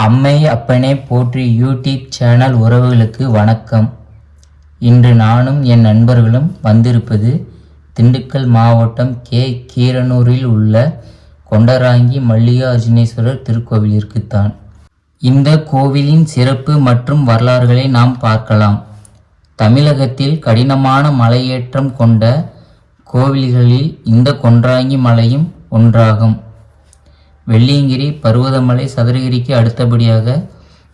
அம்மை அப்பனே போற்றி யூடியூப் சேனல் உறவுகளுக்கு வணக்கம். இன்று நானும் என் நண்பர்களும் வந்திருப்பது திண்டுக்கல் மாவட்டம் கே. கீரனூரில் உள்ள கொண்டராங்கி மல்லிகார்ஜுனேஸ்வரர் திருக்கோவிலிற்குத்தான். இந்த கோவிலின் சிறப்பு மற்றும் வரலாறுகளை நாம் பார்க்கலாம். தமிழகத்தில் கடினமான மலையேற்றம் கொண்ட கோவில்களில் இந்த கொன்றாங்கி மலையும் ஒன்றாகும். வெள்ளியங்கிரி பருவதமலை சதுரகிரிக்கு அடுத்தபடியாக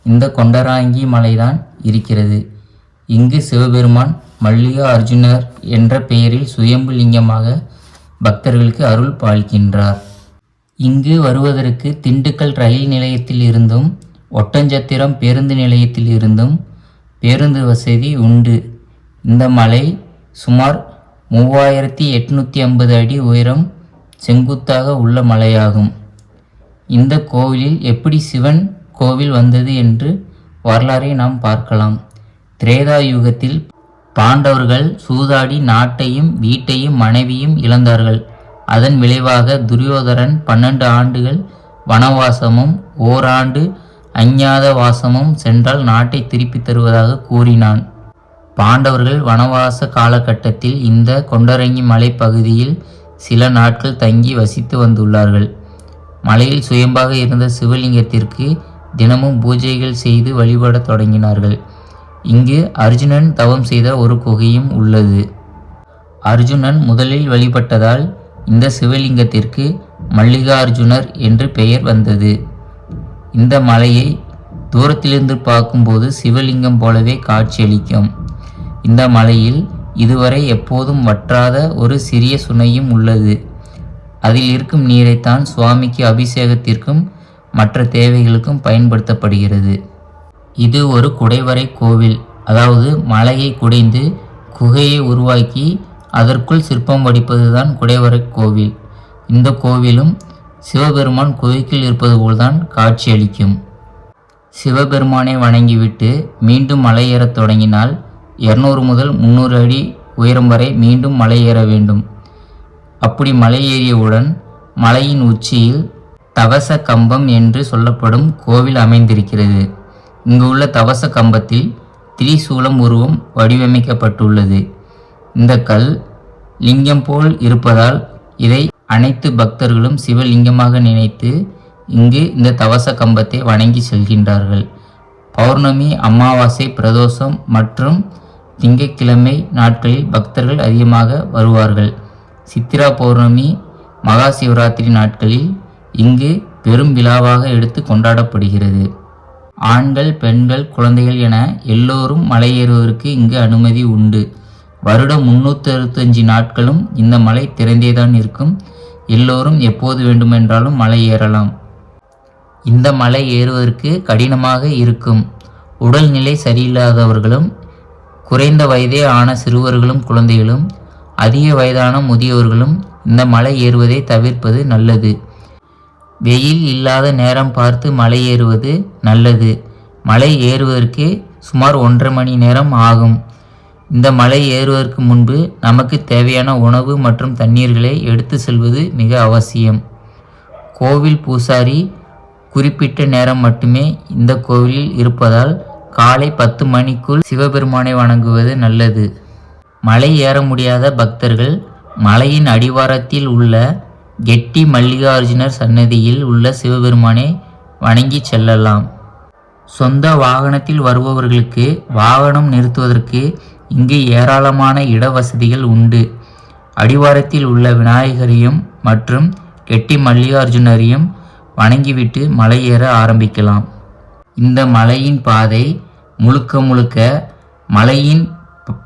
இந்த கொண்டராங்கி மலைதான் இருக்கிறது. இங்கு சிவபெருமான் மல்லிகா அர்ஜுனர் என்ற பெயரில் சுயம்பு லிங்கமாக பக்தர்களுக்கு அருள் பாலிக்கின்றார். இங்கு வருவதற்கு திண்டுக்கல் ரயில் நிலையத்தில் இருந்தும் ஒட்டஞ்சத்திரம் பேருந்து நிலையத்தில் இருந்தும் பேருந்து வசதி உண்டு. இந்த மலை சுமார் மூவாயிரத்தி எட்நூற்றி ஐம்பது அடி உயரம் செங்குத்தாக உள்ள மலையாகும். இந்த கோவிலில் எப்படி சிவன் கோவில் வந்தது என்று வரலாறை நாம் பார்க்கலாம். திரேதா யுகத்தில் பாண்டவர்கள் சூதாடி நாட்டையும் வீட்டையும் மனைவியும் இழந்தார்கள். அதன் விளைவாக துரியோதரன் பன்னெண்டு ஆண்டுகள் வனவாசமும் ஓராண்டு அஞ்ஞாத வாசமும் சென்றால் நாட்டை திருப்பித் தருவதாக கூறினான். பாண்டவர்கள் வனவாச காலகட்டத்தில் இந்த கொண்டரங்கி மலைப்பகுதியில் சில நாட்கள் தங்கி வசித்து வந்துள்ளார்கள். மலையில் சுயம்பாக இருந்த சிவலிங்கத்திற்கு தினமும் பூஜைகள் செய்து வழிபடத் தொடங்கினார்கள். இங்கு அர்ஜுனன் தவம் செய்த ஒரு குகையும் உள்ளது. அர்ஜுனன் முதலில் வழிபட்டதால் இந்த சிவலிங்கத்திற்கு மல்லிகார்ஜுனர் என்று பெயர் வந்தது. இந்த மலையை தூரத்திலிருந்து பார்க்கும்போது சிவலிங்கம் போலவே காட்சியளிக்கும். இந்த மலையில் இதுவரை எப்போதும் வற்றாத ஒரு சிறிய சுனையும் உள்ளது. அதில் இருக்கும் நீரைத்தான் சுவாமிக்கு அபிஷேகத்திற்கும் மற்ற தேவைகளுக்கும் பயன்படுத்தப்படுகிறது. இது ஒரு குடைவரை கோவில். அதாவது மலையை குடைந்து குகையை உருவாக்கி அதற்குள் சிற்பம் வடிப்பதுதான் குடைவரை கோவில். இந்த கோவிலும் சிவபெருமான் குகைக்குள் இருப்பது போல்தான் காட்சியளிக்கும் சிவபெருமானை வணங்கிவிட்டு மீண்டும் மலை ஏறத் தொடங்கினால் இருநூறு முதல் முந்நூறு அடி உயரம் வரை மீண்டும் மலை ஏற வேண்டும். அப்படி மலை ஏறியவுடன் மலையின் உச்சியில் தவச கம்பம் என்று சொல்லப்படும் கோவில் அமைந்திருக்கிறது. இங்கு உள்ள தவச கம்பத்தில் திரிசூலம் உருவம் வடிவமைக்கப்பட்டுள்ளது. இந்த கல் லிங்கம் போல் இருப்பதால் இதை அனைத்து பக்தர்களும் சிவலிங்கமாக நினைத்து இங்கு இந்த தவச கம்பத்தை வணங்கி செல்கின்றார்கள். பௌர்ணமி அமாவாசை பிரதோஷம் மற்றும் திங்கட்கிழமை நாட்களில் பக்தர்கள் அதிகமாக வருவார்கள். சித்திரா பௌர்ணமி மகா சிவராத்திரி நாட்களில் இங்கு பெரும் விழாவாக எடுத்து கொண்டாடப்படுகிறது. ஆண்கள் பெண்கள் குழந்தைகள் என எல்லோரும் மலையேறுவதற்கு இங்கு அனுமதி உண்டு. வருடம் முன்னூற்றி அறுபத்தஞ்சு நாட்களும் இந்த மலை திறந்தேதான் இருக்கும் எல்லோரும் எப்போது வேண்டுமென்றாலும் மலை ஏறலாம் இந்த மலை ஏறுவதற்கு கடினமாக இருக்கும். உடல்நிலை சரியில்லாதவர்களும் குறைந்த வயதே ஆன சிறுவர்களும் குழந்தைகளும் அதிக வயதான முதியவர்களும் இந்த மலை ஏறுவதை தவிர்ப்பது நல்லது. வெயில் இல்லாத நேரம் பார்த்து மலை ஏறுவது நல்லது. மலை ஏறுவதற்கு சுமார் ஒன்றரை மணி நேரம் ஆகும். இந்த மலை ஏறுவதற்கு முன்பு நமக்கு தேவையான உணவு மற்றும் தண்ணீர்களை எடுத்து செல்வது மிக அவசியம். கோவில் பூசாரி குறிப்பிட்ட நேரம் மட்டுமே இந்த கோவிலில் இருப்பதால் காலை பத்து மணிக்குள் சிவபெருமானை வணங்குவது நல்லது. மலை ஏற முடியாத பக்தர்கள் மலையின் அடிவாரத்தில் உள்ள கெட்டி மல்லிகார்ஜுனர் சன்னதியில் உள்ள சிவபெருமானை வணங்கி செல்லலாம். சொந்த வாகனத்தில் வருபவர்களுக்கு வாகனம் நிறுத்துவதற்கு இங்கு ஏராளமான இடவசதிகள் உண்டு. அடிவாரத்தில் உள்ள விநாயகரையும் மற்றும் கெட்டி மல்லிகார்ஜுனரையும் வணங்கிவிட்டு மலை ஏற ஆரம்பிக்கலாம். இந்த மலையின் பாதை முழுக்க முழுக்க மலையின்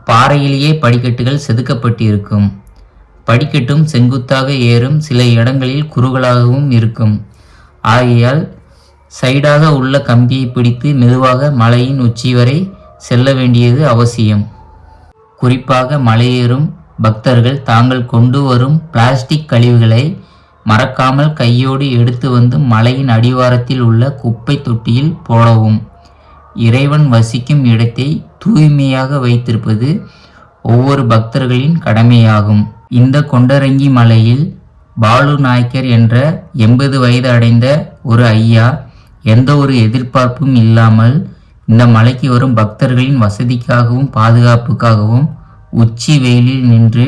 பாறையிலேயே படிக்கட்டுகள் செதுக்கப்பட்டிருக்கும். படிக்கட்டும் செங்குத்தாக ஏறும் சில இடங்களில் குறுகலாகவும் இருக்கும். ஆகையால் சைடாக உள்ள கம்பியை பிடித்து மெதுவாக மலையின் உச்சி வரை செல்ல வேண்டியது அவசியம். குறிப்பாக மலையேறும் பக்தர்கள் தாங்கள் கொண்டு வரும் பிளாஸ்டிக் கழிவுகளை மறக்காமல் கையோடு எடுத்து வந்து மலையின் அடிவாரத்தில் உள்ள குப்பை தொட்டியில் போடவும். இறைவன் வசிக்கும் இடத்தை தூய்மையாக வைத்திருப்பது ஒவ்வொரு பக்தர்களின் கடமையாகும். இந்த கொண்டரங்கி மலையில் பாலு நாயக்கர் என்ற எண்பது வயது அடைந்த ஒரு ஐயா எந்த ஒரு எதிர்பார்ப்பும் இல்லாமல் இந்த மலைக்கு வரும் பக்தர்களின் வசதிக்காகவும் பாதுகாப்புக்காகவும் உச்சி வெயிலில் நின்று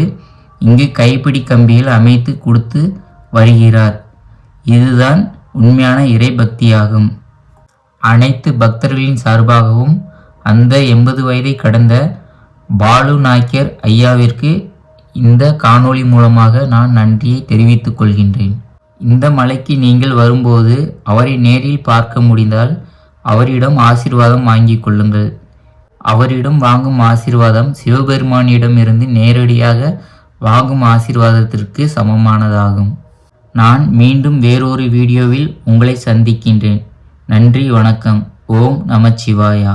இங்கு கைப்பிடி கம்பிகள் அமைத்து கொடுத்து வருகிறார். இதுதான் உண்மையான இறைபக்தியாகும் அனைத்து பக்தர்களின் சார்பாகவும் அந்த எண்பது வயதை கடந்த பாலு நாயக்கர் ஐயாவிற்கு இந்த காணொளி மூலமாக நான் நன்றியை தெரிவித்துக் கொள்கின்றேன். இந்த மலைக்கு நீங்கள் வரும்போது அவரை நேரில் பார்க்க முடிந்தால் அவரிடம் ஆசீர்வாதம் வாங்கிக் கொள்ளுங்கள். அவரிடம் வாங்கும் ஆசிர்வாதம் சிவபெருமானிடமிருந்து நேரடியாக வாங்கும் ஆசிர்வாதத்திற்கு சமமானதாகும். நான் மீண்டும் வேறொரு வீடியோவில் உங்களை சந்திக்கின்றேன். நன்றி வணக்கம். ஓம் நமச்சிவாயா.